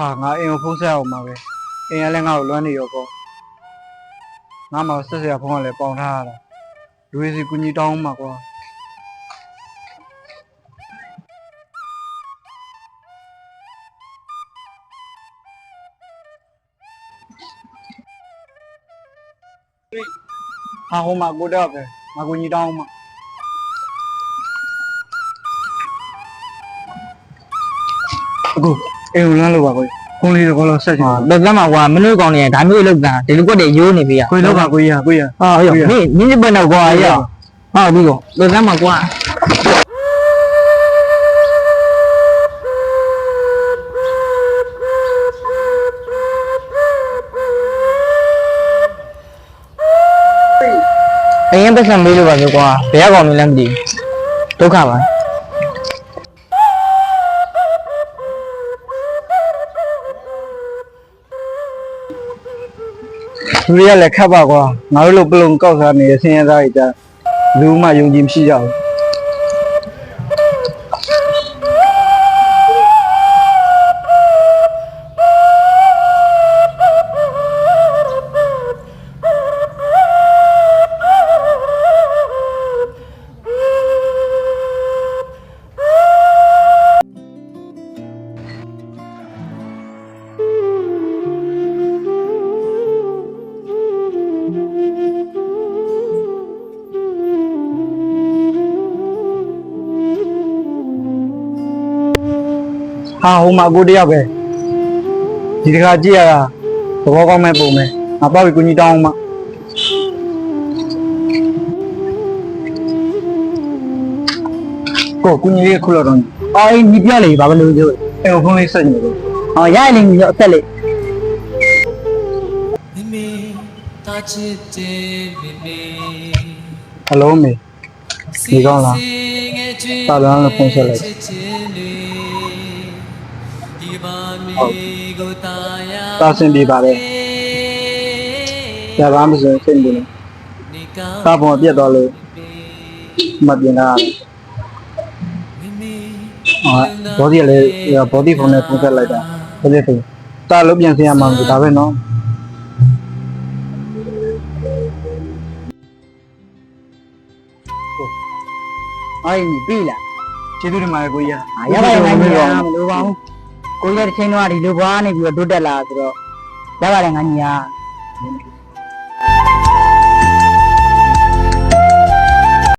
ဟာငါအိမ်ကိုဖုန်းဆက်အောင်ပါပဲအိမ်ကလည်းငါ့ကိုလွမ်းနေရောပေါ့ငါမှဆက်စရာဖုန်းကလည်းပေါင်ထားရတာလူတွေစီကူညီတောင်းမှာကွာဟာဟိုမှာကိုတော့ပဲငါကူညီတောင်းမှာအခုအိမ်ကိုလွမ်းလို့ပါကို ဖုန်းလေးတော့ကောလို့ဆက်ချင်ဟာတယ်လောကမှာကွာမနှွေးကောင်းနေဒါမျိုးလောက်ကန်ဒီလူကွက်တွေရိုးနေပြီရကိုလောက်ကကိုရကိုရဟာရောမင်းမြင်းပွင့်တော့ကွာရဟာဒီကောလောကမှာကွာအရင်ပတ်စံမေးလို့ပါဆိုကွာဘယ်ကောင်မလဲမသိဘူးဒုက္ခပါ လူတွေကလည်းခက်ပါကွာငါတို့လိုပလုံကောက်စားနေတဲ့ဆင်းရဲသားတွေကြလူမှယုံကြည်မရှိကြဘူး ဟာဟိုမှာကိုတယောက်ပဲဒီတခါကြည့်ရတာသဘောကောင်းမဲ့ပုံပဲငါပေါ့ပြီးကိုကြီးတောင်းအောင်မကိုကိုကြီးလေးခုလောက်တော့အော်အေးညီပြလေဘာမလို့ကျိုးအဲ့ဖုန်းလေးဆက်နေလို့ဟောရရလေညီတော့အသက်လေမေမေတာချစ်တယ်မေမေဟယ်လိုမေဒီကောင်းလားတာလန်းလို့ဖုန်းဆက်လိုက်ဒီပါမေကို တာယာတာဆင်ပြေပါတယ်ကြာပါမစင်စိတ်ဘူးလေနေကောင်းတာပုံပြတ်သွားလို့မပြင်တာမေမေဟာဘောဒီကလည်းဘောဒီဖုန်းနဲ့ဖုန်းဆက်လိုက်တာဘောဒီဖုန်းတာလို့ပြန်ဆင်ရမှာမဟုတ်ဒါပဲနော်အော်ညီပြီလားကျေးဇူးတင်ပါတယ်ကိုကြီးအာရပါတယ်ငါညီမလို့ပါဘူး ကိုကြီးတဲ့ချင်းတော့ဒီလိုဘွားနေပြီးတော့တိုးတက်လာဆိုတော့ရပါတယ်ငါညီ